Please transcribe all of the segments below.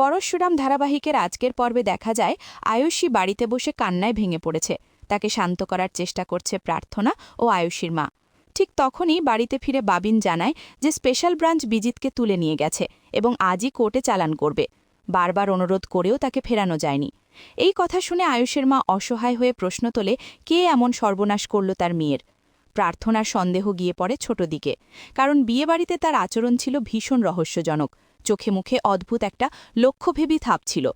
পরশুরাম ধারাবাহিকের আজকের পর্বে দেখা যায়, আয়ুষী বাড়িতে বসে কান্নায় ভেঙে পড়েছে। তাকে শান্ত করার চেষ্টা করছে প্রার্থনা ও আয়ুষীর মা। ঠিক তখনই বাড়িতে ফিরে বাবিন জানায় যে স্পেশাল ব্রাঞ্চ বিজিতকে তুলে নিয়ে গেছে এবং আজই কোর্টে চালান করবে। বারবার অনুরোধ করেও তাকে ফেরানো যায়নি। এই কথা শুনে আয়ুষের মা অসহায় হয়ে প্রশ্ন তোলে, কে এমন সর্বনাশ করল তার মেয়ের? প্রার্থনার সন্দেহ গিয়ে পড়ে ছোট দিকে। কারণ বিয়েবাড়িতে তার আচরণ ছিল ভীষণ রহস্যজনক। চোখে মুখে অদ্ভুত একটা লক্ষ্যভেবী থাপ ছিল।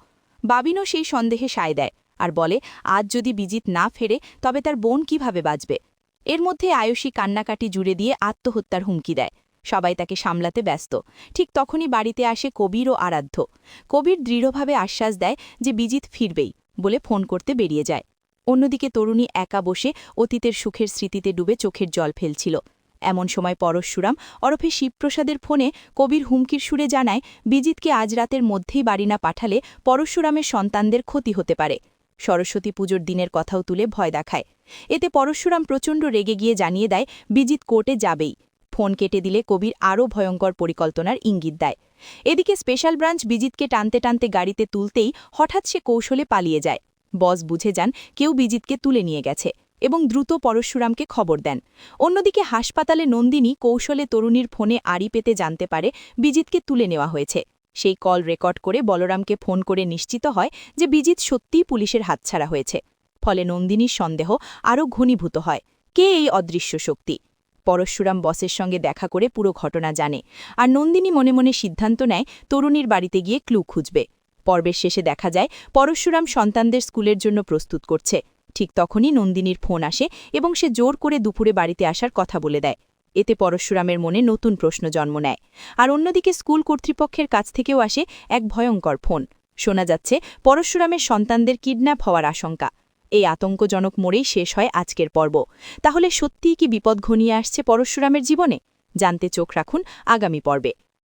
বাবিনও সেই সন্দেহে সায় দেয় আর বলে, আজ যদি বিজিত না ফেরে, তবে তার বোন কীভাবে বাঁচবে? এর মধ্যে আয়ুষী কান্নাকাটি জুড়ে দিয়ে আত্মহত্যার হুমকি দেয়। সবাই তাকে সামলাতে ব্যস্ত। ঠিক তখনই বাড়িতে আসে কবির ও আরাধ্য। কবির দৃঢ়ভাবে আশ্বাস দেয় যে বিজিত ফিরবেই বলে ফোন করতে বেরিয়ে যায়। অন্যদিকে তরুণী একা বসে অতীতের সুখের স্মৃতিতে ডুবে চোখের জল ফেলছিল। এমন সময় পরশুরাম ওরফে শিবপ্রসাদের ফোনে কবির হুমকির সুরে জানায়, বিজিতকে আজ রাতের মধ্যেই বাড়ি না পাঠালে পরশুরামের সন্তানদের ক্ষতি হতে পারে। সরস্বতী পুজোর দিনের কথাও তুলে ভয় দেখায়। এতে পরশুরাম প্রচণ্ড রেগে গিয়ে জানিয়ে দেয়, বিজিত কোর্টে যাবেই। ফোন কেটে দিলে কবির আরও ভয়ঙ্কর পরিকল্পনার ইঙ্গিত দেয়। এদিকে স্পেশাল ব্রাঞ্চ বিজিতকে টানতে টানতে গাড়িতে তুলতেই হঠাৎ সে কৌশলে পালিয়ে যায়। বস বুঝে যান, কেউ বিজিতকে তুলে নিয়ে গেছে। এবং দ্রুত পরশুরামকে খবর দেন। অন্যদিকে হাসপাতালে নন্দিনী কৌশলে তরুণীর ফোনে আড়ি পেতে জানতে পারে বিজিতকে তুলে নেওয়া হয়েছে। সেই কল রেকর্ড করে বলরামকে ফোন করে নিশ্চিত হয় যে বিজিত সত্যিই পুলিশের হাতছাড়া হয়েছে। ফলে নন্দিনীর সন্দেহ আরও ঘনীভূত হয়। কে এই অদৃশ্য শক্তি? পরশুরাম বসের সঙ্গে দেখা করে পুরো ঘটনা জানে। আর নন্দিনী মনে মনে সিদ্ধান্ত নেয় তরুণীর বাড়িতে গিয়ে ক্লু খুঁজবে। পর্বের শেষে দেখা যায় পরশুরাম সন্তানদের স্কুলের জন্য প্রস্তুত করছে। ঠিক তখনই নন্দিনীর ফোন আসে এবং সে জোর করে দুপুরে বাড়িতে আসার কথা বলে দেয়। এতে পরশুরামের মনে নতুন প্রশ্ন জন্ম নেয়। আর অন্যদিকে স্কুল কর্তৃপক্ষের কাছ থেকেও আসে এক ভয়ঙ্কর ফোন। শোনা যাচ্ছে, পরশুরামের সন্তানদের কিডন্যাপ হওয়ার আশঙ্কা। এই আতঙ্কজনক মোড়েই শেষ হয় আজকের পর্ব। তাহলে সত্যিই কি বিপদ ঘনিয়ে আসছে পরশুরামের জীবনে? জানতে চোখ রাখুন আগামী পর্বে।